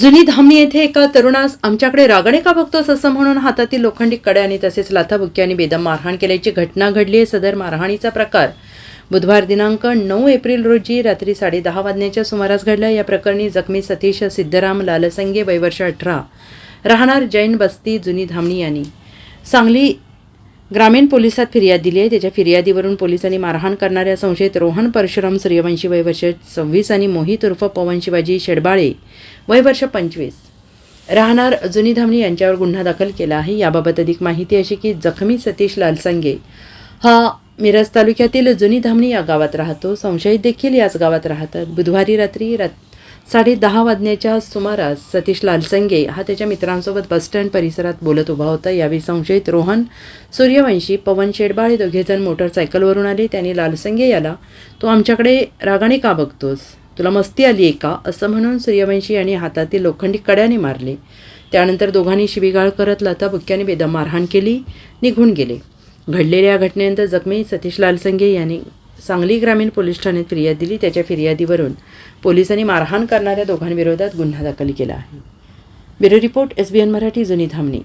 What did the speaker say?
जुनी धामणी येथे एका तरुणास आमच्याकडे रागणे का बघतोस? असं म्हणून हातातील लोखंडी कड्याने आणि तसेच लाथाबुक्की बेदम मारहाण केल्याची घटना घडली आहे सदर मारहाणीचा प्रकार. बुधवार दिनांक नऊ एप्रिल रोजी रात्री साडेदहा वाजण्याच्या सुमारास घडला. या प्रकरणी जखमी सतीश सिद्धराम लालसंगे वयवर्ष अठरा. राहणार जैन बस्ती जुनी धामणी यांनी. सांगली ग्रामीण पोलिसात फिर्याद दिली आहे. त्याच्या फिर्यादीवरून पोलिसांनी मारहाण करणाऱ्या संशयित रोहन परशुराम सूर्यवंशी वयवर्ष सव्वीस आणि मोहित उर्फ पवन शिवाजी शेडबाळे वयवर्ष पंचवीस. राहणार जुनी धामणी यांच्यावर गुन्हा दाखल केला आहे. याबाबत अधिक माहिती अशी की जखमी सतीश लालसंगे हा मिरज तालुक्यातील जुनी धामणी या गावात राहतो. संशयित देखील याच गावात राहतात. बुधवारी रात्री रात साडे दहा वाजण्याच्या सुमारास सतीश लालसंगे हा त्याच्या मित्रांसोबत बसस्टँड परिसरात बोलत उभा होता. यावेळी संशयित रोहन सूर्यवंशी पवन शेडबाळे दोघेजण मोटरसायकलवरून आले. त्यांनी लालसंगे याला तू आमच्याकडे रागाने का बघतोस? तुला मस्ती आली आहे का? असं म्हणून सूर्यवंशी यांनी हातातील लोखंडी कड्याने मारले. त्यानंतर दोघांनी शिवीगाळ करत लता बुक्क्याने बेदम मारहाण केली निघून गेले. घडलेल्या या घटनेनंतर जखमी सतीश लालसंगे यांनी सांगली ग्रामीण पोलीस ठाण्यात फिर्याद दिली. त्याच्या फिर्यादीवरून पोलिसांनी मारहाण करणाऱ्या दोघांविरोधात गुन्हा दाखल केला आहे. Bureau report S B N Marathi जुनी धामणी.